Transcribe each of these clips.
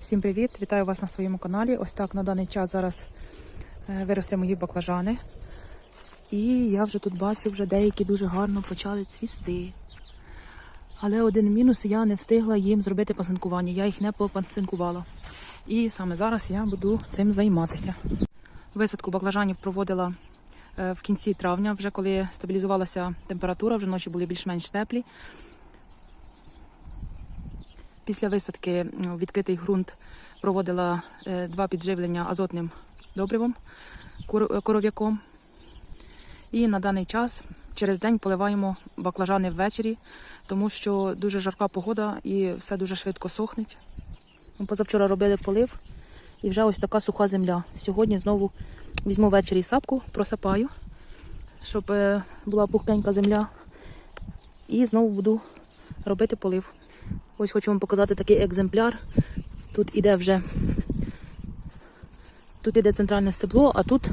Всім привіт! Вітаю вас на своєму каналі. Ось так на даний час зараз е, виросли мої баклажани. І я вже тут бачу, вже деякі дуже гарно почали цвісти. Але один мінус я не встигла їм зробити пасинкування. Я їх не попасинкувала. І саме зараз я буду цим займатися. Висадку баклажанів проводила е, в кінці травня, вже коли стабілізувалася температура, вже ночі були більш-менш теплі. Після висадки у відкритий ґрунт проводила е, два підживлення азотним добривом, е, коров'яком. І на даний час через день поливаємо баклажани ввечері, тому що дуже жарка погода і все дуже швидко сохнеть. Позавчора робили полив і вже ось така суха земля. Сьогодні знову візьму ввечері сапку, просапаю, щоб е, була пухкенька земля. І знову буду робити полив. Ось хочу вам показати такий екземпляр. Тут іде вже тут іде центральне стебло, а тут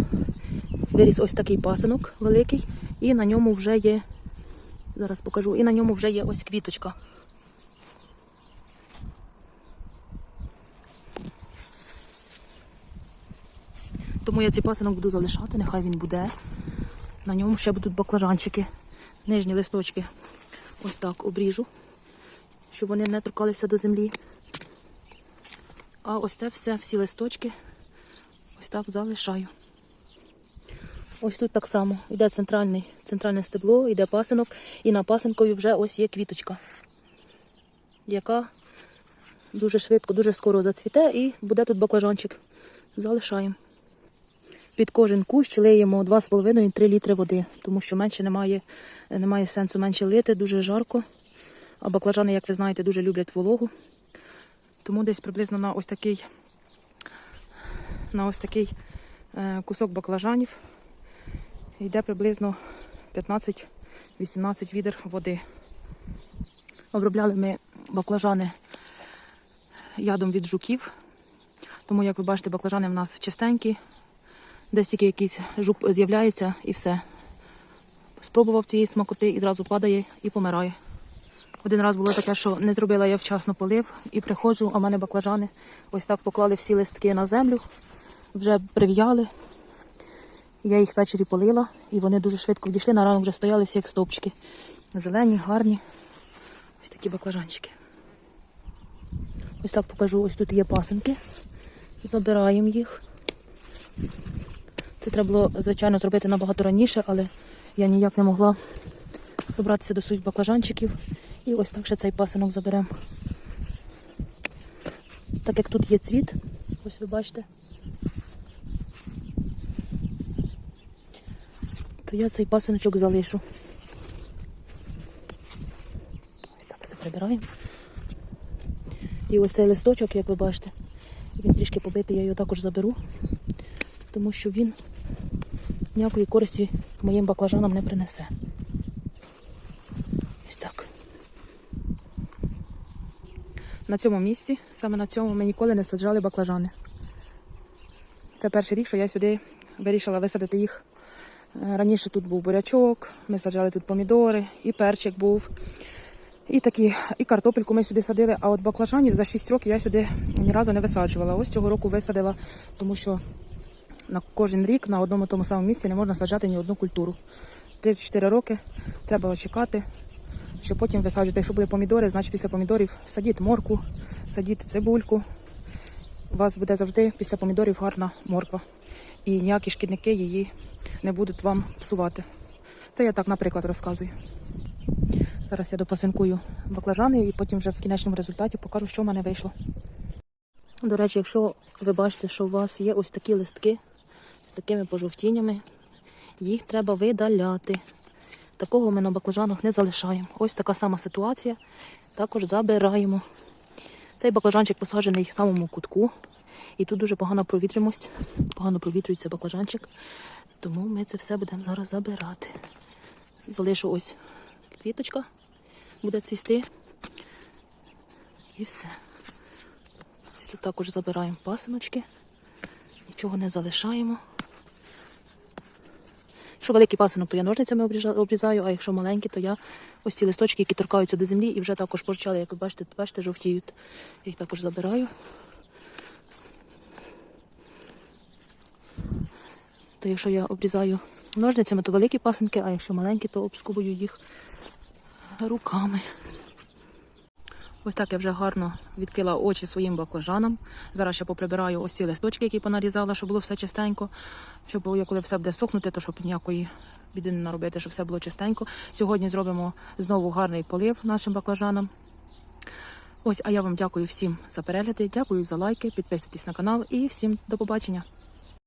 виріс ось такий пасинок великий, і на ньому вже є. Зараз покажу, і на ньому вже є ось квіточка. Тому я цей пасинок буду залишати, нехай він буде. На ньому ще будуть баклажанчики, нижні листочки. Ось так обріжу щоб вони не торкалися до землі. А ось це все, всі листочки, ось так залишаю. Ось тут так само йде центральний, центральне стебло, йде пасинок, і на пасинкові вже ось є квіточка, яка дуже швидко, дуже скоро зацвіте і буде тут баклажанчик. Залишаємо. Під кожен кущ лиємо 2,5-3 літри води, тому що менше немає, немає сенсу менше лити, дуже жарко. А баклажани, як ви знаєте, дуже люблять вологу. Тому десь приблизно на ось такий, на ось такий е, кусок баклажанів йде приблизно 15-18 відер води. Обробляли ми баклажани ядом від жуків. Тому, як ви бачите, баклажани в нас чистенькі. Десь тільки якийсь жук з'являється і все. Спробував цієї смакоти і зразу падає і помирає. Один раз було таке, що не зробила я вчасно полив і приходжу, а в мене баклажани ось так поклали всі листки на землю, вже прив'яли. Я їх ввечері полила і вони дуже швидко відійшли. На ранок вже стояли всі як стовпчики. Зелені, гарні. Ось такі баклажанчики. Ось так покажу, ось тут є пасинки. Забираємо їх. Це треба було, звичайно, зробити набагато раніше, але я ніяк не могла добратися до своїх баклажанчиків. І ось так ще цей пасинок заберемо. Так як тут є цвіт, ось ви бачите, то я цей пасиночок залишу. Ось так все прибираємо. І ось цей листочок, як ви бачите, він трішки побитий, я його також заберу, тому що він ніякої користі моїм баклажанам не принесе. Ось так. На цьому місці, саме на цьому, ми ніколи не саджали баклажани. Це перший рік, що я сюди вирішила висадити їх. Е, Раніше тут був бурячок, ми саджали тут помідори, і перчик був, і такі, і картопельку ми сюди садили. А от баклажанів за 6 років я сюди ні разу не висаджувала. Ось цього року висадила, тому що на кожен рік на одному тому самому місці не можна саджати ні одну культуру. 3-4 роки треба чекати, щоб потім висаджувати. Якщо були помідори, значить після помідорів садіть морку, садіть цибульку. У вас буде завжди після помідорів гарна морква. І ніякі шкідники її не будуть вам псувати. Це я так, наприклад, розказую. Зараз я допасинкую баклажани і потім вже в кінечному результаті покажу, що в мене вийшло. До речі, якщо ви бачите, що у вас є ось такі листки з такими пожовтіннями, їх треба видаляти. Такого ми на баклажанах не залишаємо. Ось така сама ситуація. Також забираємо. Цей баклажанчик посаджений в самому кутку. І тут дуже погана провітрюємость. Погано провітрюється баклажанчик. Тому ми це все будемо зараз забирати. Залишу ось квіточка, буде цвісти. І все. Ось тут також забираємо пасиночки. Нічого не залишаємо. Якщо великий пасинок, то я ножницями обрізаю, а якщо маленький, то я ось ці листочки, які торкаються до землі і вже також порчали, як ви бачите, бачите, жовтіють. Я їх також забираю. То якщо я обрізаю ножницями, то великі пасинки, а якщо маленькі, то обскубую їх руками. Ось так я вже гарно відкрила очі своїм баклажанам. Зараз ще поприбираю ось ці листочки, які понарізала, щоб було все чистенько. Щоб коли все буде сохнути, то щоб ніякої біди не наробити, щоб все було чистенько. Сьогодні зробимо знову гарний полив нашим баклажанам. Ось, а я вам дякую всім за перегляди, дякую за лайки, підписуйтесь на канал і всім до побачення.